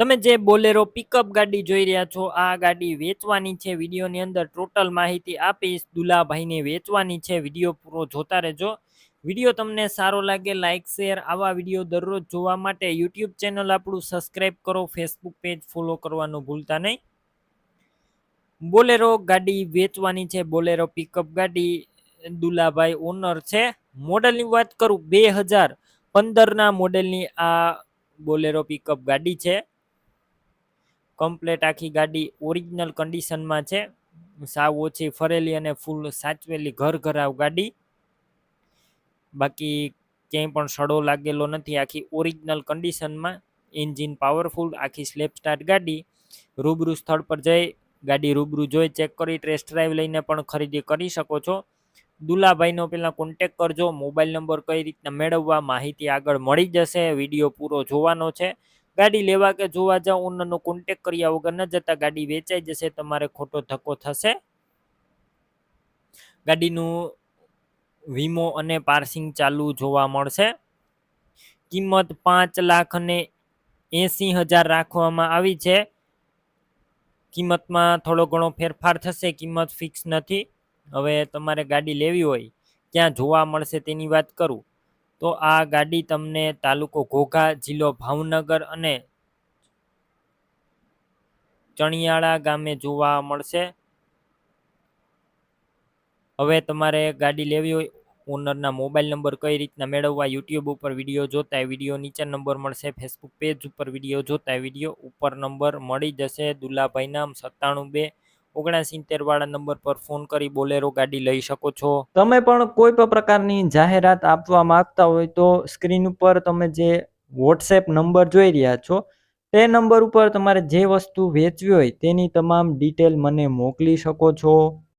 તમે જે Bolero pickup ગાડી જોઈ રહ્યા છો, આ ગાડી વેચવાની છે. વિડીયોની અંદર ટોટલ માહિતી આપીશ દુલાભાઈને વેચવાની છે. વીડિયો પૂરો જોતા રહેજો. વીડિયો તમને સારો લાગે લાઇક શેર આવા વીડિયો દરરોજ જોવા માટે યુટ્યુબ ચેનલ આપણું સબસ્ક્રાઈબ કરો ફેસબુક પેજ ફોલો કરવાનું ભૂલતા નહીં. બોલેરો ગાડી વેચવાની છે, બોલેરો પિકઅપ ગાડી. દુલાભાઈ ઓનર છે. મોડલની વાત કરું, બે હજાર પંદરના મોડેલની આ બોલેરો પિકઅપ ગાડી છે. કમ્પ્લેટ આખી ગાડી ઓરિજિનલ કન્ડિશનમાં છે. સાવ ઓછી ફરેલી અને ફૂલ સાચવેલી ઘર ઘરાવ ગાડી. બાકી ક્યાંય પણ સડો લાગેલો નથી આખી ઓરિજિનલ કન્ડિશનમાં એન્જિન પાવરફુલ આખી સ્લેપ સ્ટાર્ટ ગાડી. રૂબરૂ સ્થળ પર જઈ ગાડી રૂબરૂ જોઈ ચેક કરી ટેસ્ટ ડ્રાઈવ લઈને પણ ખરીદી કરી શકો છો. દુલાભાઈનો પહેલાં કોન્ટેક કરજો મોબાઈલ નંબર કઈ રીતના મેળવવા, માહિતી આગળ મળી જશે, વીડિયો પૂરો જોવાનો છે. ગાડી લેવા કે જોવા જાઓ ઓનરનો કોન્ટેક કર્યા વગર ન જતા ગાડી વેચાઈ જશે, તમારે ખોટો ધક્કો થશે. ગાડીનું વીમો અને પાર્સિંગ ચાલુ જોવા મળશે. કિંમત પાંચ લાખ અને એંસી હજાર રાખવામાં આવી છે. કિંમતમાં થોડો ઘણો ફેરફાર થશે, કિંમત ફિક્સ નથી. હવે તમારે ગાડી લેવી હોય, ક્યાં જોવા મળશે તેની વાત કરું. તો આ ગાડી તમને તાલુકો ઘોઘા, જિલ્લો ભાવનગર અને ચણિયાળા ગામે જોવા મળશે. હવે તમારે ગાડી લેવી હોય, ઓનરના મોબાઈલ નંબર કઈ રીતના મેળવવા, યુટ્યુબ ઉપર વીડિયો જોતા વીડિયો નીચે નંબર મળશે, ફેસબુક પેજ ઉપર વીડિયો જોતા વીડિયો ઉપર નંબર મળી જશે. દુલાભાઈના સત્તાણું બે ઓગણસિત્તેર વાળા નંબર પર ફોન કરી બોલેરો ગાડી લઈ શકો છો. તમે પણ કોઈ પણ પ્રકારની જાહેરાત આપવા માંગતા હોય તો સ્ક્રીન ઉપર તમે જે વોટ્સએપ નંબર જોઈ રહ્યા છો, તે નંબર ઉપર તમારે જે વસ્તુ વેચવી હોય તેની તમામ ડિટેલ મને મોકલી શકો છો.